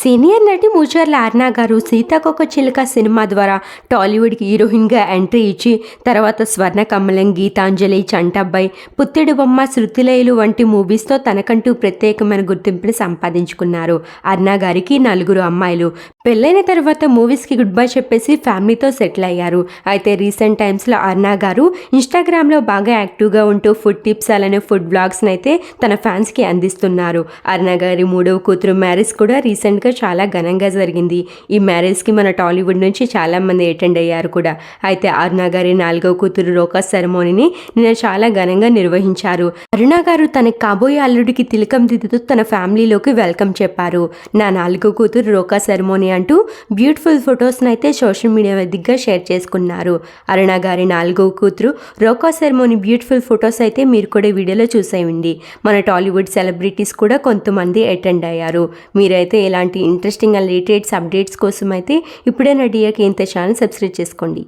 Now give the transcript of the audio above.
Senior నటి మూచర్ల అర్నా గారు సీతాకొక చిలుక సినిమా ద్వారా టాలీవుడ్కి హీరోయిన్గా ఎంట్రీ ఇచ్చి తర్వాత స్వర్ణ కమలం గీతాంజలి చంటబ్బాయి పుత్తెడు బొమ్మ శృతిలయలు వంటి మూవీస్తో తనకంటూ ప్రత్యేకమైన గుర్తింపుని సంపాదించుకున్నారు. అర్నా గారికి నలుగురు అమ్మాయిలు. పెళ్ళైన తర్వాత మూవీస్కి గుడ్ బై చెప్పేసి ఫ్యామిలీతో సెటిల్ అయ్యారు. అయితే రీసెంట్ టైమ్స్లో అర్నా గారు ఇన్స్టాగ్రామ్లో బాగా యాక్టివ్గా ఉంటూ ఫుడ్ టిప్స్ అలానే ఫుడ్ బ్లాగ్స్ని అయితే తన ఫ్యాన్స్కి అందిస్తున్నారు. అర్నా గారి మూడవ కూతురు మ్యారేజ్ కూడా రీసెంట్గా చాలా ఘనంగా జరిగింది. ఈ మ్యారేజ్కి మన టాలీవుడ్ నుంచి చాలా మంది అటెండ్ అయ్యారు కూడా. అయితే అరుణ గారి నాలుగవ కూతురు రోకా సెరమోనీని నిన్న చాలా ఘనంగా నిర్వహించారు. అరుణ గారు తన కాబోయే అల్లుడికి తిలకం దిద్దుతూ తన ఫ్యామిలీలోకి వెల్కమ్ చెప్పారు. నా నాలుగో కూతురు రోకా సెరమోనీ అంటూ బ్యూటిఫుల్ ఫొటోస్ని అయితే సోషల్ మీడియా వేదికగా షేర్ చేసుకున్నారు. అరుణ గారి నాలుగో కూతురు రోకా సెరమోనీ బ్యూటిఫుల్ ఫొటోస్ అయితే మీరు కూడా వీడియోలో చూసేయండి. మన టాలీవుడ్ సెలబ్రిటీస్ కూడా కొంతమంది అటెండ్ అయ్యారు. మీరైతే ఇలాంటి ఇంట్రెస్టింగ్ అండ్ లేటెస్ట్ అప్డేట్స్ కోసం అయితే ఇప్పుడే నా డియాకి ఇంత ఛానల్ సబ్స్క్రైబ్ చేసుకోండి.